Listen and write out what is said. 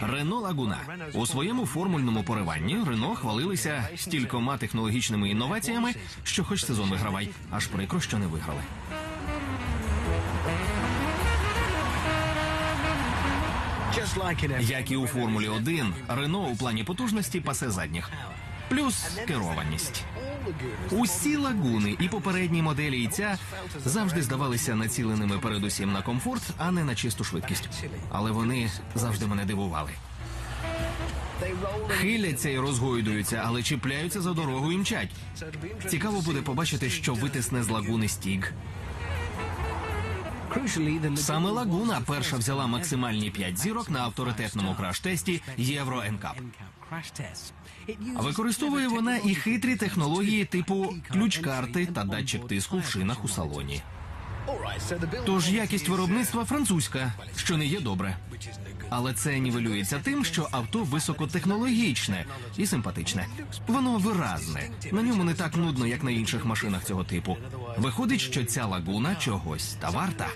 Рено Лагуна у своєму формульному пориванні Рено хвалилися стількома технологічними інноваціями, що хоч сезон вигравай, аж прикро, що не виграли. Як і у Формулі 1, Рено у плані потужності пасе задніх. Плюс керованість. Усі лагуни і попередні моделі і ця завжди здавалися націленими передусім на комфорт, а не на чисту швидкість. Але вони завжди мене дивували. Хиляться і розгойдуються, але чіпляються за дорогу і мчать. Цікаво буде побачити, що витисне з лагуни стіг. Саме лагуна перша взяла максимальні 5 зірок на авторитетному краш-тесті Євро НКАП. Використовує вона і хитрі технології типу ключ-карти та датчик тиску в шинах у салоні. Тож якість виробництва французька, що не є добре. Але це нівелюється тим, що авто високотехнологічне і симпатичне. Воно виразне. На ньому не так нудно, як на інших машинах цього типу. Виходить, що ця лагуна чогось та варта.